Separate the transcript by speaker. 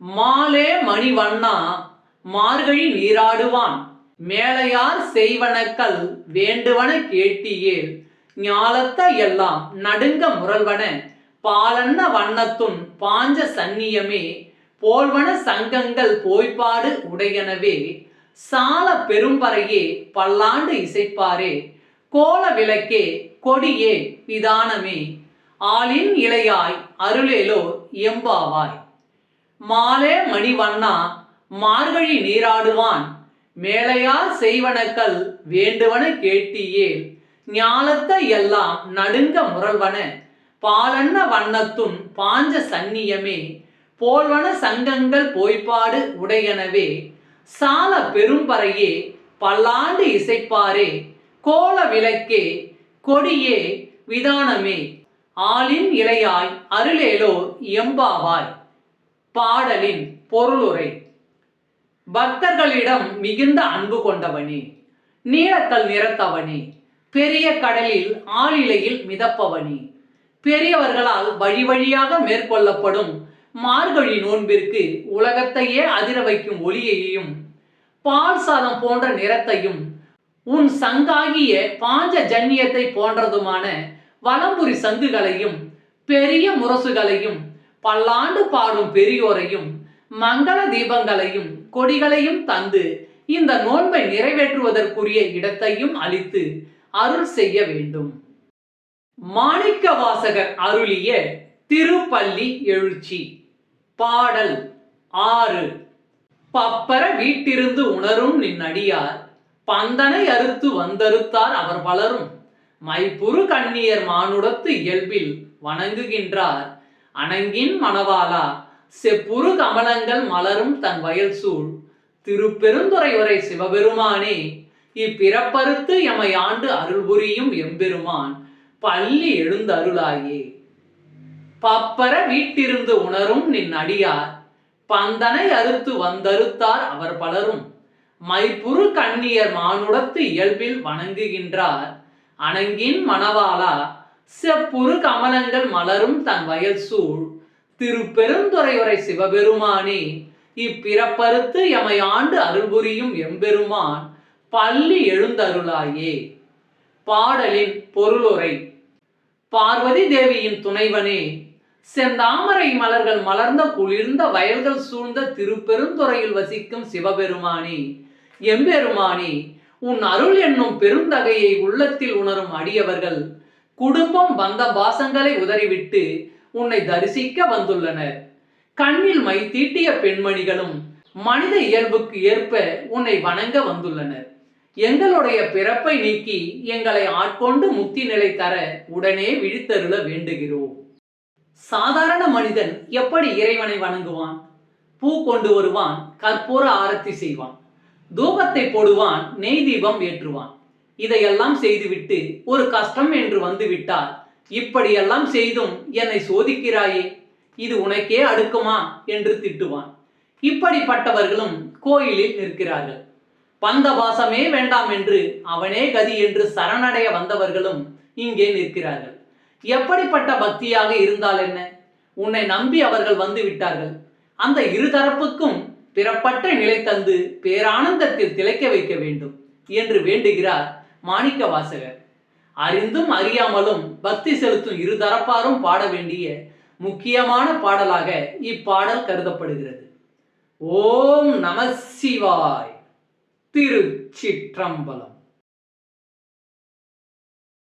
Speaker 1: மாலே மணிவண்ணா மார்கழி நீராடுவான். மேலையார் செய்வனக்கள் வேண்டுவன கேட்டியே. ஞாலத்த எல்லாம் நடுங்க முரல்வன பாலன்ன வண்ணத்துன் பாஞ்ச சந்நியமே. போல்வன சங்கங்கள் போய்ப்பாடு உடையனவே. சால பெரும்பறையே பல்லாண்டு இசைப்பாரே. கோல விளக்கே கொடியே விதானமே ஆளின் இலையாய் அருளேலோ எம்பாவாய். மாலே மணிவண்ணா மார்கழி நீராடுவான். மேலையார் செய்வனக்கள் வேண்டுவன கேட்டியே. ஞாலத்த எல்லாம் நடுங்க முரல்வன. பாலன்ன வண்ணத்தும் பாஞ்ச சந்நியமே. போல்வன சங்கங்கள் போய்ப்பாடு உடையனவே. சால பெரும்பறையே பல்லாண்டு இசைப்பாரே. கோல விளக்கே கொடியே விதானமே. ஆளின் இலையாய் அருளேலோ எம்பாவாய் பாடலின் பொருளுரை. பக்தர்களிடம் மிகுந்த அன்பு கொண்டவனே நீளக்கல் நிறத்தவனே பெரிய கடலில் ஆளிலையில் மிதப்பவனே பெரியவர்களால் வழி வழியாக மேற்கொள்ளப்படும் மார்கழி நோன்பிற்கு உலகத்தையே அதிர வைக்கும் ஒளியையும் பால் சாதம் போன்ற நிறத்தையும் உன் சங்காகிய பாஞ்ச ஜன்னியத்தை போன்றதுமான வலம்புரி சங்குகளையும் பெரிய முரசுகளையும் பல்லாண்டு பாடும் பெரியோரையும் மங்கள தீபங்களையும் கொடிகளையும் தந்து இந்த நோன்பை நிறைவேற்றுவதற்குரிய இடத்தையும் அளித்து அருள் செய்ய வேண்டும். மாணிக்க வாசகர் அருளிய திருப்பள்ளி எழுச்சி. பாடல் ஆறு. பப்பர வீட்டிருந்து உணரும் நின் அடியார் பந்தனை அறுத்து வந்தறுத்தார் அவர் பலரும். மைப்புறு கண்ணியர் மானுடத்து இயல்பில் வணங்குகின்றார். அணங்கின் மணவாளா செப்புரு கமலங்கள் மலரும் தன் வயல் சூழ். திருப்பெருந்துறை வரை சிவபெருமானே இப்பிறப்பறுத்து எமை ஆண்டு அருள் புரியும் எம்பெருமான் பள்ளி எழுந்தருளாயே. பப்பர வீட்டிருந்து உணரும் நின் அடியார் பந்தனை அறுத்து வந்தறுத்தார் அவர் பலரும். மைப்புறு கண்ணியர் மானுடத்து இயல்பில் வணங்குகின்றார். அணங்கின் மணவாளா செப்புரு கமலங்கள் மலரும் தன் வயல் சூழ். திருப்பெருந்துறையுரை சிவபெருமானே இப்பிறப்பறுத்து எமையாண்டு அருள்புரியும் எம்பெருமான் பள்ளி எழுந்தருளாயே. பாடலின் பொருளுரை பார்வதி தேவியின் துணைவனே செந்தாமரை மலர்கள் மலர்ந்த குளிர்ந்த வயல்கள் சூழ்ந்த திருப்பெருந்துறையில் வசிக்கும் சிவபெருமானே எம்பெருமானே உன் அருள் என்னும் பெருந்தகையை உள்ளத்தில் உணரும் அடியவர்கள் குடும்பம் வந்த பாசங்களை உதறிவிட்டு உன்னை தரிசிக்க வந்துள்ளனர். கண்ணில் மை தீட்டிய பெண்மணிகளும் மனித இயல்புக்கு ஏற்ப உன்னை வணங்க வந்துள்ளனர். எங்களுடைய பிறப்பை நீக்கி எங்களை ஆட்கொண்டு முக்தி நிலை தர உடனே விழித்தருள வேண்டுகிறோம். சாதாரண மனிதன் எப்படி இறைவனை வணங்குவான்? பூ கொண்டு வருவான் கற்பூர ஆரத்தி செய்வான். தூபத்தை போடுவான் நெய் தீபம் ஏற்றுவான். இதையெல்லாம் செய்துவிட்டு ஒரு கஷ்டம் என்று வந்துவிட்டால் இப்படியெல்லாம் செய்தும் என்னை சோதிக்கிறாயே இது உனக்கே அடுக்குமா? என்று திட்டுவான். இப்படிப்பட்டவர்களும் கோயிலில் நிற்கிறார்கள். பந்தபாசமே வேண்டாம் என்று அவனே கதி என்று சரணடைய வந்தவர்களும் இங்கே நிற்கிறார்கள். எப்படிப்பட்ட பக்தியாக இருந்தால் என்ன? உன்னை நம்பி அவர்கள் வந்து விட்டார்கள். அந்த இருதரப்புக்கும் பிறப்பட்ட நிலை தந்து பேரானந்தத்தில் திளைக்க வைக்க வேண்டும் என்று வேண்டுகிறார் மாணிக்க வாசகர். அறிந்தும் அறியாமலும் பக்தி செலுத்தும் இரு தரப்பாரும் பாட வேண்டிய முக்கியமான பாடலாக இப்பாடல் கருதப்படுகிறது. ஓம் நம சிவாய். திருச்சிற்றம்பலம்.